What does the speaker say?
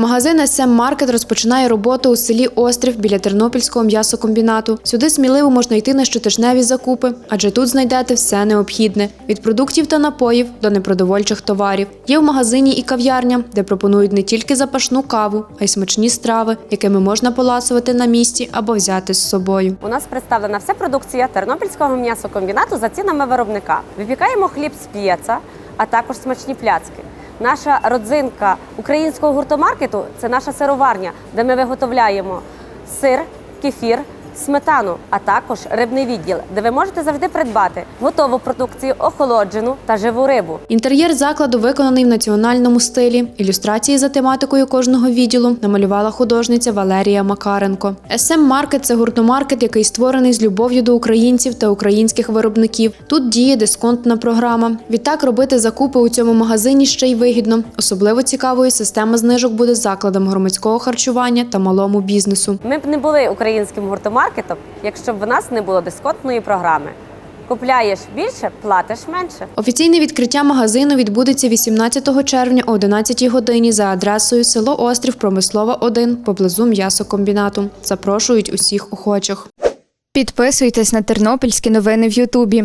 Магазин СМ Маркет розпочинає роботу у селі Острів біля Тернопільського м'ясокомбінату. Сюди сміливо можна йти на щотижневі закупи, адже тут знайдете все необхідне від продуктів та напоїв до непродовольчих товарів. Є в магазині і кав'ярня, де пропонують не тільки запашну каву, а й смачні страви, якими можна поласувати на місці або взяти з собою. У нас представлена вся продукція Тернопільського м'ясокомбінату за цінами виробника. Випікаємо хліб з п'єца, а також смачні пляцки. Наша родзинка українського гуртомаркету це наша сироварня, де ми виготовляємо сир, кефір, сметану, а також рибний відділ, де ви можете завжди придбати готову продукцію, охолоджену та живу рибу. Інтер'єр закладу виконаний в національному стилі. Ілюстрації за тематикою кожного відділу намалювала художниця Валерія Макаренко. СМ Маркет це гуртомаркет, який створений з любов'ю до українців та українських виробників. Тут діє дисконтна програма. Відтак робити закупи у цьому магазині ще й вигідно. Особливо цікавою система знижок буде закладам громадського харчування та малому бізнесу. Ми б не були українським гуртомаркетом, якщо б в нас не було дисконтної програми. Купляєш більше, платиш менше. Офіційне відкриття магазину відбудеться 18 червня о 11 годині за адресою село Острів Промислова 1 поблизу м'ясокомбінату. Запрошують усіх охочих. Підписуйтесь на тернопільські новини в Ютубі.